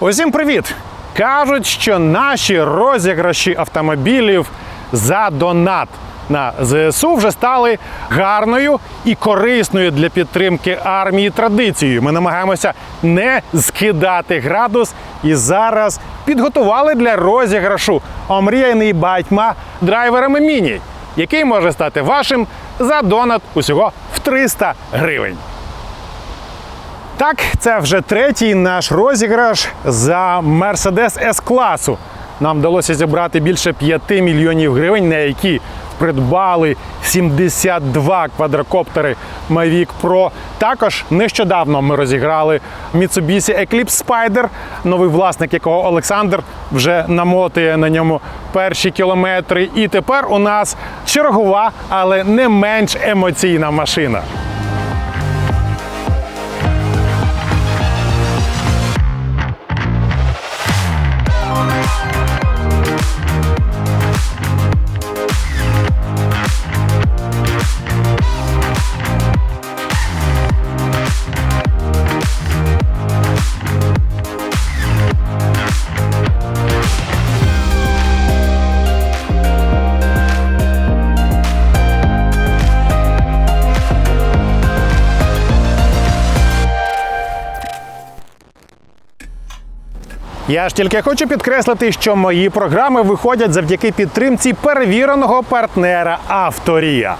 Усім привіт! Кажуть, що наші розіграші автомобілів за донат на ЗСУ вже стали гарною і корисною для підтримки армії традицією. Ми намагаємося не скидати градус і зараз підготували для розіграшу омріяний батьма драйверами міні, який може стати вашим за донат усього в 300 гривень. Так, це вже третій наш розіграш за Mercedes S-класу. Нам вдалося зібрати більше 5 мільйонів гривень, на які придбали 72 квадрокоптери Mavic Pro. Також нещодавно ми розіграли Mitsubishi Eclipse Spider, новий власник якого Олександр вже намотує на ньому перші кілометри. І тепер у нас чергова, але не менш емоційна машина. Я ж тільки хочу підкреслити, що мої програми виходять завдяки підтримці перевіреного партнера Авторія.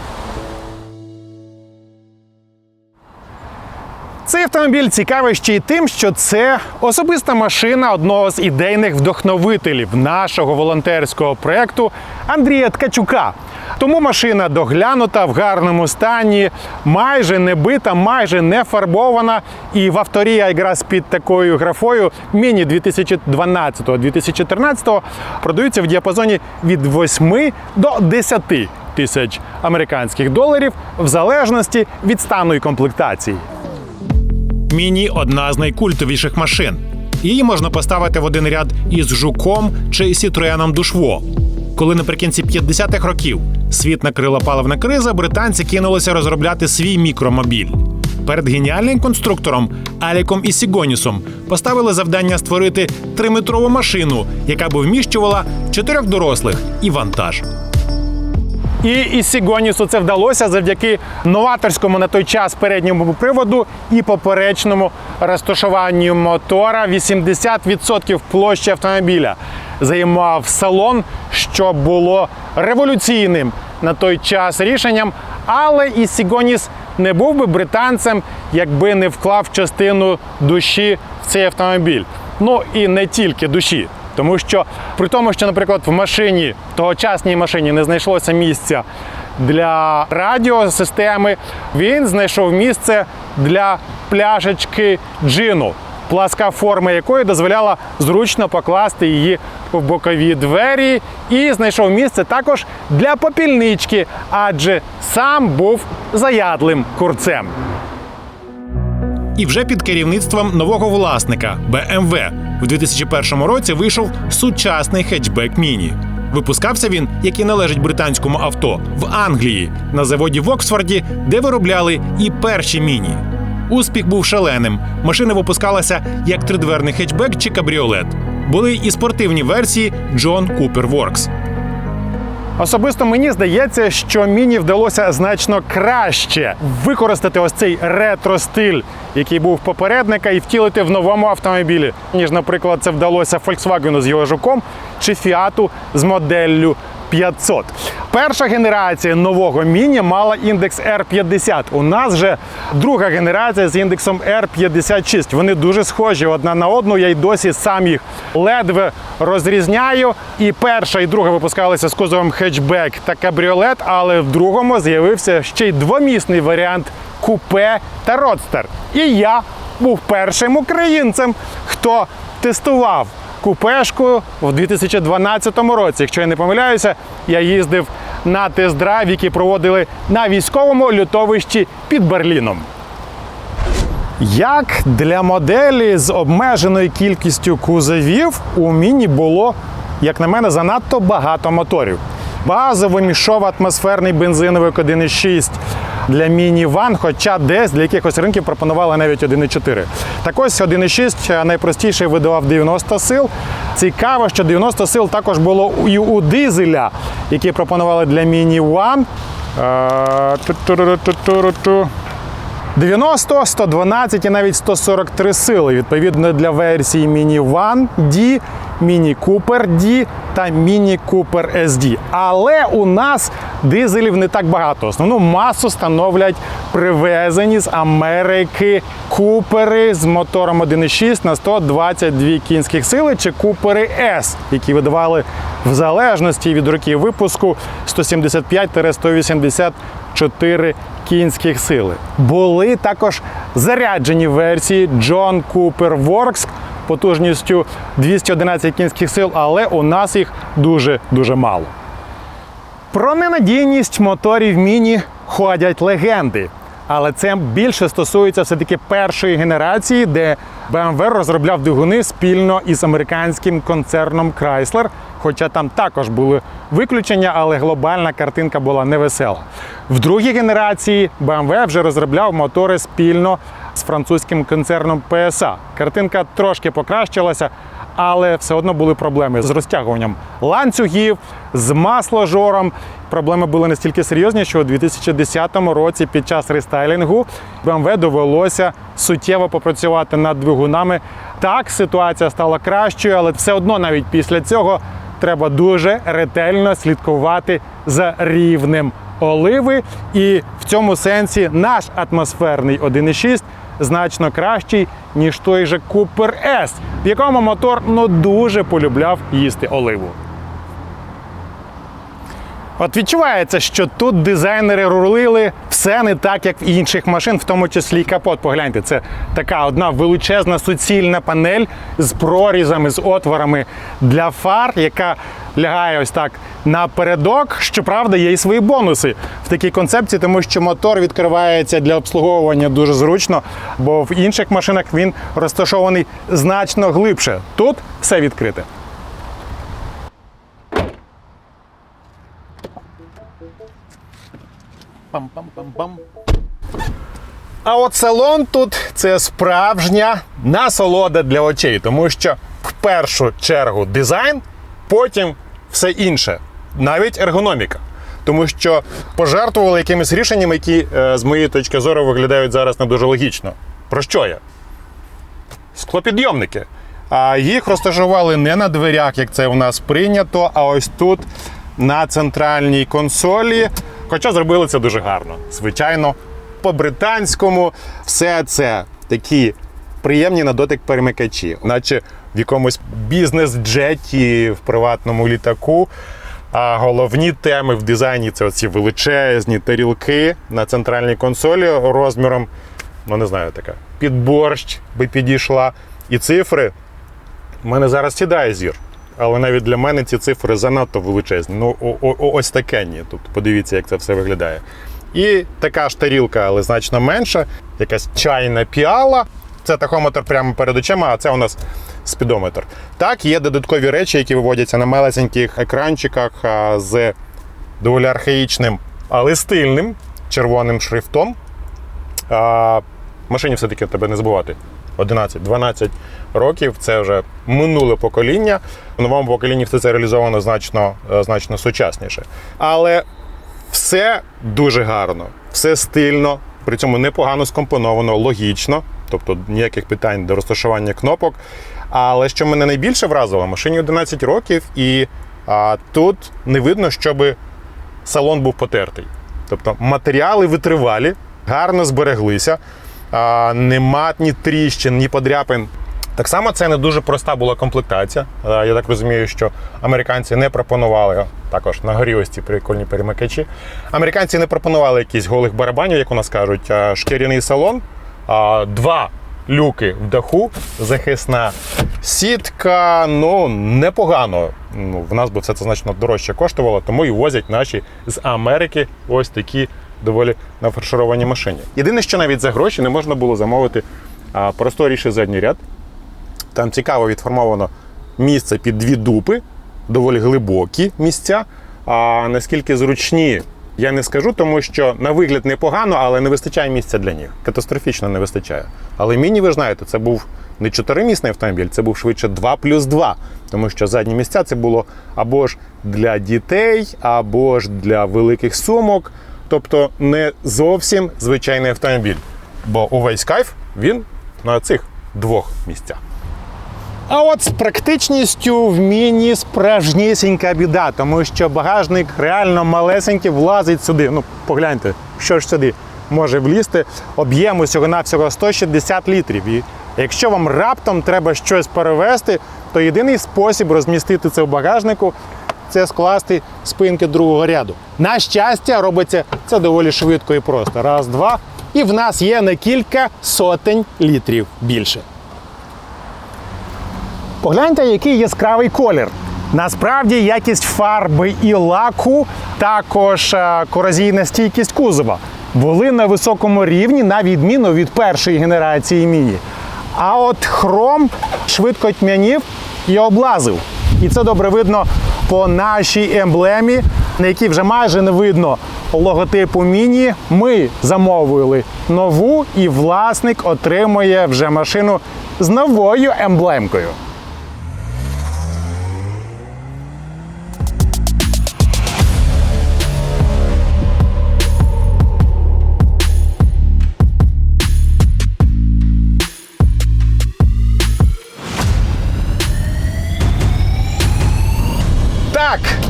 Цей автомобіль цікавий ще й тим, що це особиста машина одного з ідейних вдохновителів нашого волонтерського проєкту Андрія Ткачука. Тому машина доглянута в гарному стані, майже не бита, майже не фарбована. І в авторія якраз під такою графою міні 2012-2013 продаються в діапазоні від 8 до 10 тисяч американських доларів в залежності від стану і комплектації. Міні одна з найкультовіших машин. Її можна поставити в один ряд із жуком чи Сітроеном Душво. Коли наприкінці 50-х років світ накрила паливна криза, британці кинулися розробляти свій мікромобіль. Перед геніальним конструктором Аліком і Сігонісом поставили завдання створити триметрову машину, яка би вміщувала чотирьох дорослих і вантаж. І із Сігонісу це вдалося завдяки новаторському на той час передньому приводу і поперечному розташуванню мотора. 80% площі автомобіля займав салон, що було революційним на той час рішенням. Але і Сігоніс не був би британцем, якби не вклав частину душі в цей автомобіль. Ну і не тільки душі. Тому що при тому, що, наприклад, в машині, тогочасній машині не знайшлося місця для радіосистеми, він знайшов місце для пляшечки джину, пласка форма якої дозволяла зручно покласти її в бокові двері, і знайшов місце також для попільнички, адже сам був заядлим курцем. І вже під керівництвом нового власника BMW в 2001 році вийшов сучасний хетчбек Міні. Випускався він, як і належить британському авто, в Англії на заводі в Оксфорді, де виробляли і перші міні. Успіх був шаленим. Машина випускалася як тридверний хетчбек чи кабріолет. Були і спортивні версії John Cooper Works. Особисто мені здається, що міні вдалося значно краще використати ось цей ретро-стиль, який був попередника, і втілити в новому автомобілі, ніж, наприклад, це вдалося Volkswagen з його жуком чи Fiat з моделлю 500. Перша генерація нового міні мала індекс R50. У нас же друга генерація з індексом R56. Вони дуже схожі одна на одну. Я й досі сам їх ледве розрізняю. І перша, і друга випускалися з кузовом хетчбек та кабріолет, але в другому з'явився ще й двомісний варіант купе та родстер. І я був першим українцем, хто тестував купешку в 2012 році. Якщо я не помиляюся, я їздив на тест-драйв, який проводили на військовому лютовищі під Берліном. Як для моделі з обмеженою кількістю кузовів у міні було, як на мене, занадто багато моторів. Базовий мішов атмосферний бензиновий 1,6, для міні-ван, хоча десь для якихось ринків пропонували навіть 1,4. Так ось 1,6 найпростіший видавав 90 сил. Цікаво, що 90 сил також було і у дизеля, які пропонували для міні-ван. Е, ту-ту-ру-ту-ту-ру-ту. 90, 112 і навіть 143 сили відповідно для версії Mini One D, Mini Cooper D та Mini Cooper SD. Але у нас дизелів не так багато. Основну масу становлять привезені з Америки купери з мотором 1,6 на 122 кінських сили чи купери S, які видавали в залежності від років випуску 175-184 кінських сили. Були також заряджені версії John Cooper Works потужністю 211 кінських сил, але у нас їх дуже-дуже мало. Про ненадійність моторів міні ходять легенди. Але це більше стосується все-таки першої генерації, де BMW розробляв двигуни спільно із американським концерном Chrysler. Хоча там також були виключення, але глобальна картинка була невесела. В другій генерації BMW вже розробляв мотори спільно з французьким концерном PSA. Картинка трошки покращилася, але все одно були проблеми з розтягуванням ланцюгів, з масложором. Проблеми були настільки серйозні, що у 2010 році під час рестайлінгу BMW довелося суттєво попрацювати над двигунами. Так, ситуація стала кращою, але все одно навіть після цього треба дуже ретельно слідкувати за рівнем оливи. І в цьому сенсі наш атмосферний 1.6 значно кращий, ніж той же Cooper S, в якому мотор ну дуже полюбляв їсти оливу. От відчувається, що тут дизайнери рулили все не так, як в інших машин, в тому числі і капот. Погляньте, це така одна величезна суцільна панель з прорізами, з отворами для фар, яка лягає ось так напередок. Щоправда, є і свої бонуси в такій концепції, тому що мотор відкривається для обслуговування дуже зручно, бо в інших машинах він розташований значно глибше. Тут все відкрите. Пам-пам-пам-пам. А от салон тут це справжня насолода для очей, тому що в першу чергу дизайн, потім все інше, навіть ергономіка. Тому що пожертвували якимись рішеннями, які, е, з моєї точки зору, виглядають зараз не дуже логічно. Про що я? Склопідйомники. А їх розташували не на дверях, як це у нас прийнято, а ось тут на центральній консолі. Хоча зробили це дуже гарно. Звичайно, по-британському все це такі приємні на дотик перемикачі, наче в якомусь бізнес-джеті в приватному літаку. А головні теми в дизайні це оці величезні тарілки на центральній консолі розміром, ну не знаю, така під борщ би підійшла. І цифри. У мене зараз сідає зір. Але навіть для мене ці цифри занадто величезні. Ну, о- о- ось таке ні. Тобто подивіться, як це все виглядає. І така ж тарілка, але значно менша, якась чайна піала. Це тахометр прямо перед очима, а це у нас спідометр. Так, є додаткові речі, які виводяться на малесеньких екранчиках з доволі архаїчним, але стильним червоним шрифтом. А, машині все-таки тебе не забувати. 11-12 років це вже минуле покоління. В новому поколінні все це реалізовано значно, е, значно сучасніше. Але все дуже гарно, все стильно, при цьому непогано скомпоновано, логічно, тобто ніяких питань до розташування кнопок. Але що мене найбільше вразило, машині 11 років, і а, тут не видно, щоби салон був потертий. Тобто матеріали витривалі, гарно збереглися, нема ні тріщин, ні подряпин. Так само це не дуже проста була комплектація. Я так розумію, що американці не пропонували також на горі ось ці прикольні перемикачі. Американці не пропонували якісь голих барабанів, як у нас кажуть, шкіряний салон, два люки в даху, захисна сітка. Ну непогано. Ну, в нас би все це значно дорожче коштувало, тому і возять наші з Америки ось такі доволі нафаршировані машини. Єдине, що навіть за гроші не можна було замовити просторіший задній ряд. Там цікаво відформовано місце під дві дупи, доволі глибокі місця. А наскільки зручні Я не скажу, тому що на вигляд непогано, але не вистачає місця для них. Катастрофічно не вистачає. Але міні, ви знаєте, це був не чотиримісний автомобіль, це був швидше 2 плюс 2. Тому що задні місця це було або ж для дітей, або ж для великих сумок. Тобто не зовсім звичайний автомобіль. Бо увесь кайф він на цих двох місцях. А от з практичністю в міні справжнісінька біда, тому що багажник реально малесенький влазить сюди. Ну, погляньте, що ж сюди може влізти. Об'єм усього навсього 160 літрів. І якщо вам раптом треба щось перевезти, то єдиний спосіб розмістити це в багажнику це скласти спинки другого ряду. На щастя, робиться це доволі швидко і просто. Раз, два. І в нас є на кілька сотень літрів більше. Погляньте, який яскравий колір. Насправді якість фарби і лаку, також е, корозійна стійкість кузова були на високому рівні, на відміну від першої генерації міні. А от хром швидко тьмянів і облазив. І це добре видно по нашій емблемі, на якій вже майже не видно логотипу міні. Ми замовили нову, і власник отримує вже машину з новою емблемкою.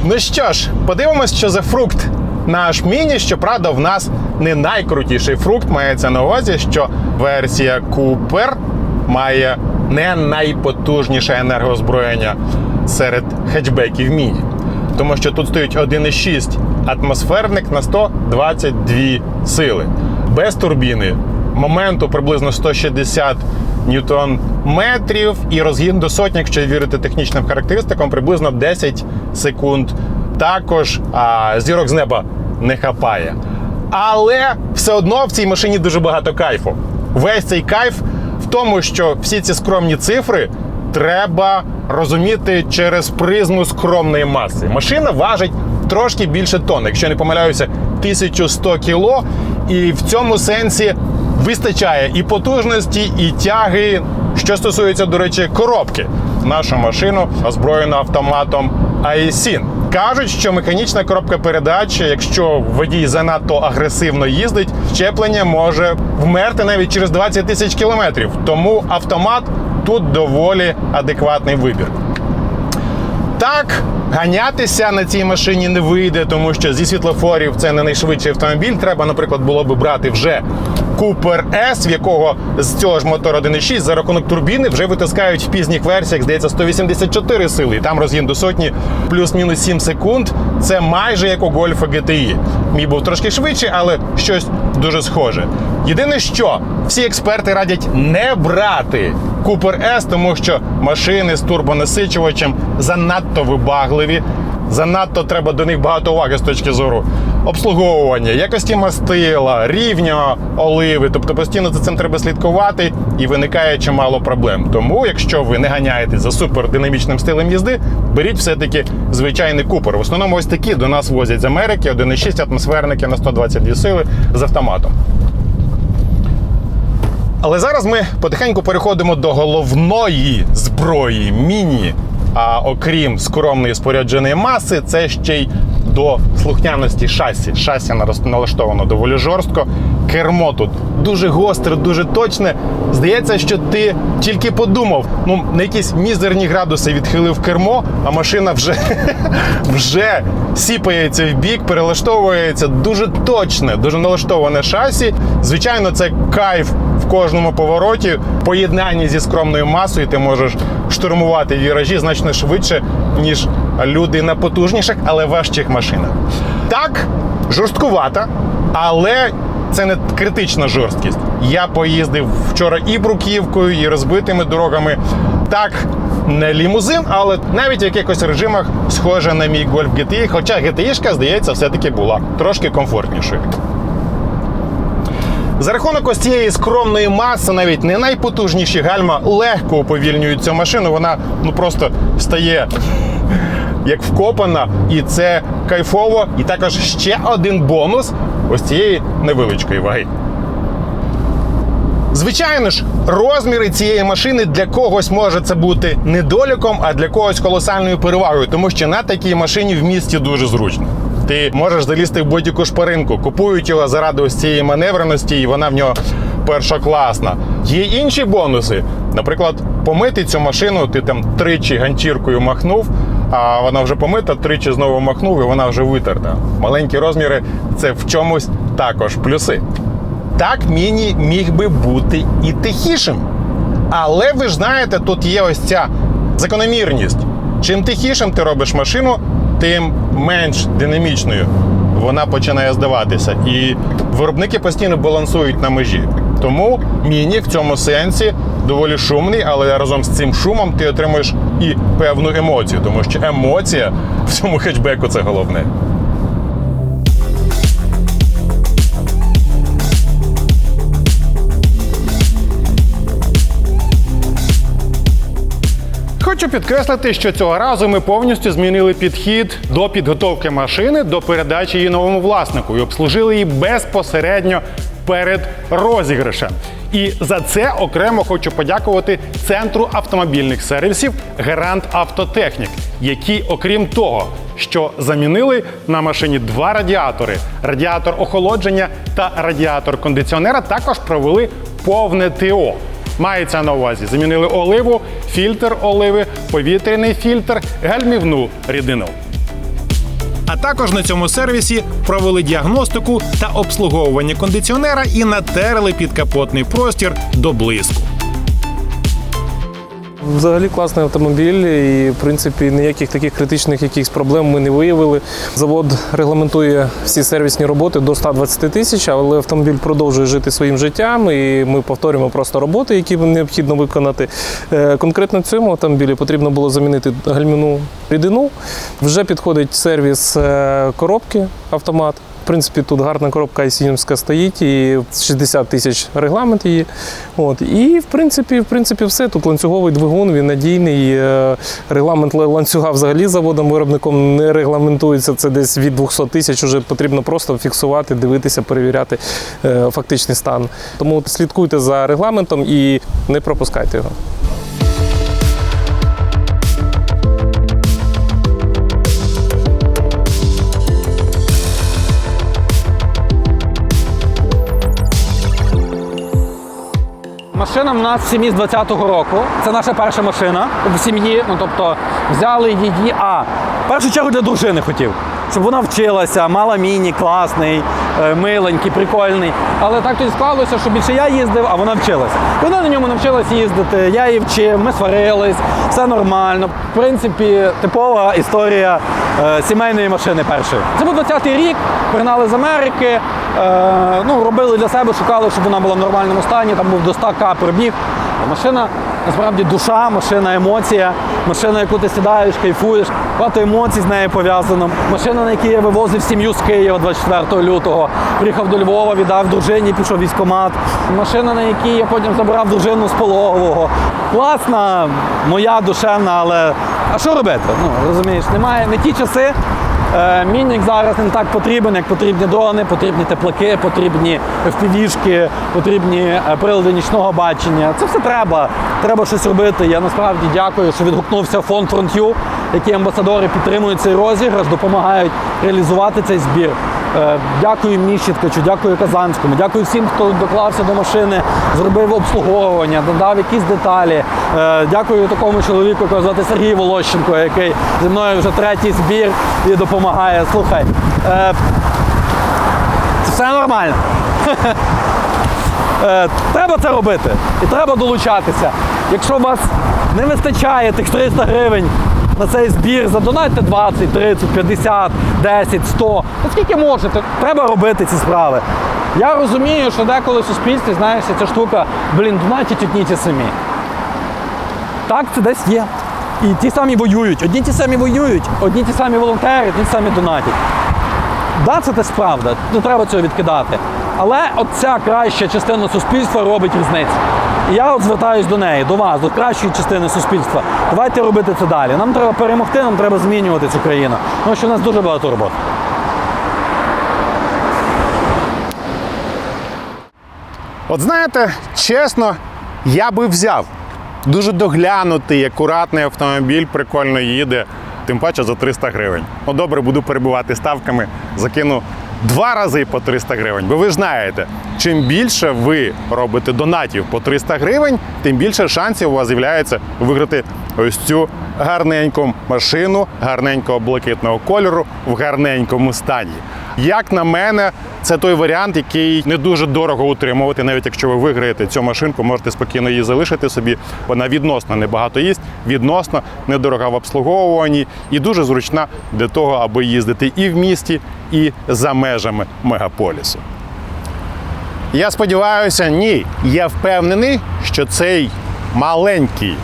Ну що ж, подивимось, що за фрукт наш міні. Щоправда, в нас не найкрутіший фрукт. Мається на увазі, що версія Купер має не найпотужніше енергоозброєння серед хетчбеків міні. Тому що тут стоїть 1,6 атмосферник на 122 сили. Без турбіни моменту приблизно 160 ньютон метрів і розгін до сотні, якщо вірити технічним характеристикам, приблизно 10 секунд. Також а, зірок з неба не хапає. Але все одно в цій машині дуже багато кайфу. Весь цей кайф в тому, що всі ці скромні цифри треба розуміти через призму скромної маси. Машина важить трошки більше тонн, якщо не помиляюся, 1100 кіло. І в цьому сенсі вистачає і потужності, і тяги. Що стосується, до речі, коробки, нашу машину озброєно автоматом AESIN. Кажуть, що механічна коробка передач, якщо водій занадто агресивно їздить, щеплення може вмерти навіть через 20 тисяч кілометрів. Тому автомат тут доволі адекватний вибір. Так, ганятися на цій машині не вийде, тому що зі світлофорів це не найшвидший автомобіль. Треба, наприклад, було би брати вже Cooper S, в якого з цього ж мотора 1.6 за рахунок турбіни вже витискають в пізніх версіях, здається, 184 сили. І там розгін до сотні плюс-мінус 7 секунд. Це майже як у Golf GTI. Мій був трошки швидший, але щось дуже схоже. Єдине, що всі експерти радять не брати Cooper S, тому що машини з турбонасичувачем занадто вибагливі. Занадто треба до них багато уваги з точки зору обслуговування, якості мастила, рівня оливи. Тобто постійно за цим треба слідкувати і виникає чимало проблем. Тому, якщо ви не ганяєтесь за супердинамічним стилем їзди, беріть все-таки звичайний купер. В основному ось такі до нас возять з Америки 1,6 атмосферники на 122 сили з автоматом. Але зараз ми потихеньку переходимо до головної зброї міні. А окрім скромної спорядженої маси, це ще й до слухняності шасі. Шасі налаштовано доволі жорстко. Кермо тут дуже гостре, дуже точне. Здається, що ти тільки подумав, ну на якісь мізерні градуси відхилив кермо, а машина вже, вже сіпається в бік, перелаштовується дуже точне, дуже налаштоване шасі. Звичайно, це кайф в кожному повороті. Поєднанні зі скромною масою ти можеш штурмувати віражі значно швидше, ніж люди на потужніших, але важчих машинах. Так, жорсткувата, але це не критична жорсткість. Я поїздив вчора і бруківкою, і розбитими дорогами. Так, не лімузин, але навіть в якихось режимах схоже на мій Golf GTI, хоча GTI-шка, здається, все-таки була трошки комфортнішою. За рахунок ось цієї скромної маси, навіть не найпотужніші гальма легко уповільнюють цю машину. Вона ну просто стає як вкопана, і це кайфово. І також ще один бонус ось цієї невеличкої ваги. Звичайно ж, розміри цієї машини для когось може це бути недоліком, а для когось колосальною перевагою, тому що на такій машині в місті дуже зручно. Ти можеш залізти в будь-яку шпаринку, купують його заради ось цієї маневреності, і вона в нього першокласна. Є інші бонуси. Наприклад, помити цю машину, ти там тричі ганчіркою махнув, а вона вже помита, тричі знову махнув, і вона вже витерта. Маленькі розміри це в чомусь також плюси. Так міні міг би бути і тихішим. Але ви ж знаєте, тут є ось ця закономірність. Чим тихішим ти робиш машину, тим менш динамічною вона починає здаватися. І виробники постійно балансують на межі. Тому міні в цьому сенсі доволі шумний, але разом з цим шумом ти отримуєш і певну емоцію, тому що емоція в цьому хетчбеку це головне. Хочу підкреслити, що цього разу ми повністю змінили підхід до підготовки машини до передачі її новому власнику і обслужили її безпосередньо перед розіграшем. І за це окремо хочу подякувати центру автомобільних сервісів Гарант Автотехнік, які, окрім того, що замінили на машині два радіатори: радіатор охолодження та радіатор кондиціонера, також провели повне ТО. Мається на увазі, замінили оливу, фільтр оливи, повітряний фільтр, гальмівну рідину. А також на цьому сервісі провели діагностику та обслуговування кондиціонера і натерли підкапотний простір до блиску. Взагалі класний автомобіль, і в принципі ніяких таких критичних якихось проблем ми не виявили. Завод регламентує всі сервісні роботи до 120 тисяч, але автомобіль продовжує жити своїм життям, і ми повторюємо просто роботи, які необхідно виконати. Е, Конкретно цьому автомобілі потрібно було замінити гальмівну рідину. Вже підходить сервіс е, коробки автомат. Принципі, тут гарна коробка айсінівська стоїть, і 60 тисяч регламент її. От. І в принципі, в принципі, все. Тут ланцюговий двигун, він надійний. Е, Регламент ланцюга взагалі заводом виробником не регламентується. Це десь від 200 тисяч. Уже потрібно просто фіксувати, дивитися, перевіряти е, фактичний стан. Тому слідкуйте за регламентом і не пропускайте його. Машина в нас сім'ї з 20-го року. Це наша перша машина в сім'ї. Ну тобто взяли її. А в першу чергу для дружини хотів, щоб вона вчилася, мала міні, класний, е, миленький, прикольний. Але так тоді склалося, що більше я їздив, а вона вчилася. Вона на ньому навчилась їздити. Я її вчив, ми сварились, все нормально. В принципі, типова історія е, сімейної машини першої. Це був 20-й рік, пригнали з Америки. Е, ну, робили для себе, шукали, щоб вона була в нормальному стані, там був до 100к пробіг. Машина насправді душа, машина емоція, машина, яку ти сідаєш, кайфуєш, багато емоцій з нею пов'язано. Машина, на якій я вивозив сім'ю з Києва 24 лютого, приїхав до Львова, віддав дружині, пішов в військкомат. Машина, на якій я потім забрав дружину з пологового. Класна, моя душевна, але а що робити? Ну, розумієш, немає не ті часи. Е, Мінік зараз не так потрібен, як потрібні дрони, потрібні теплаки, потрібні впівішки, потрібні е, прилади нічного бачення. Це все треба. Треба щось робити. Я насправді дякую, що відгукнувся фонд FrontU, які амбасадори підтримують цей розіграш, допомагають реалізувати цей збір. Е, Дякую Міщиткачу, дякую Казанському, дякую всім, хто доклався до машини, зробив обслуговування, додав якісь деталі. Е, Дякую такому чоловіку, якого звати Сергій Волощенко, який зі мною вже третій збір і допомагає. Слухай, е, все нормально. Е, Треба це робити і треба долучатися. Якщо у вас не вистачає тих 300 гривень на цей збір, задонайте 20, 30, 50, 10, 100. Та скільки можете, треба робити ці справи. Я розумію, що деколи в суспільстві, знаєш, ця штука, блін, донатять одні ті самі. Так, це десь є. І ті самі воюють, одні ті самі воюють, одні ті самі волонтери, одні ті самі донатять. Да, це теж правда, не треба цього відкидати. Але от ця краща частина суспільства робить різницю. І я от звертаюсь до неї, до вас, до кращої частини суспільства. Давайте робити це далі. Нам треба перемогти, нам треба змінювати цю країну. Тому що у нас дуже багато роботи. От знаєте, чесно, я би взяв дуже доглянутий, акуратний автомобіль, прикольно їде, тим паче за 300 гривень. Ну добре, буду перебувати ставками, закину два рази по 300 гривень. Бо ви знаєте, чим більше ви робите донатів по 300 гривень, тим більше шансів у вас з'являється виграти ось цю гарненьку машину, гарненького блакитного кольору в гарненькому стані. Як на мене, це той варіант, який не дуже дорого утримувати. Навіть якщо ви виграєте цю машинку, можете спокійно її залишити собі. Вона відносно небагато їсть, відносно недорога в обслуговуванні і дуже зручна для того, аби їздити і в місті, і за межами мегаполісу. Я сподіваюся, ні. Я впевнений, що цей маленький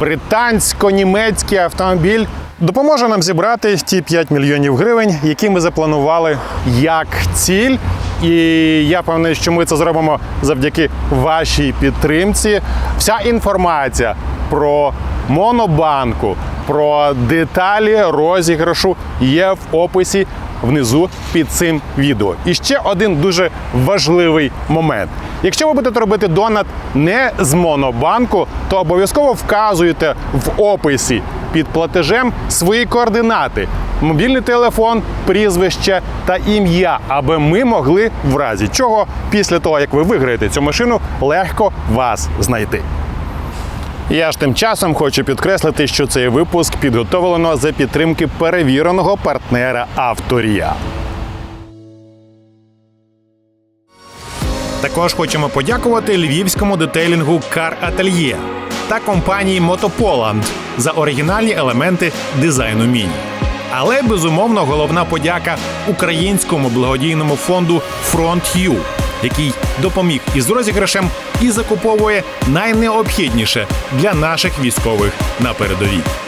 британсько-німецький автомобіль допоможе нам зібрати ті 5 мільйонів гривень, які ми запланували як ціль. І я впевнений, що ми це зробимо завдяки вашій підтримці. Вся інформація про монобанку, про деталі розіграшу є в описі внизу під цим відео. І ще один дуже важливий момент. Якщо ви будете робити донат не з монобанку, то обов'язково вказуєте в описі під платежем свої координати, мобільний телефон, прізвище та ім'я, аби ми могли в разі чого після того, як ви виграєте цю машину, легко вас знайти. Я ж тим часом хочу підкреслити, що цей випуск підготовлено за підтримки перевіреного партнера Авторія. Також хочемо подякувати львівському детейлінгу Кар Ательє та компанії Мотополанд за оригінальні елементи дизайну міні. Але безумовно головна подяка українському благодійному фонду Фронт.Ю, який допоміг із розіграшем і закуповує найнеобхідніше для наших військових на передовій.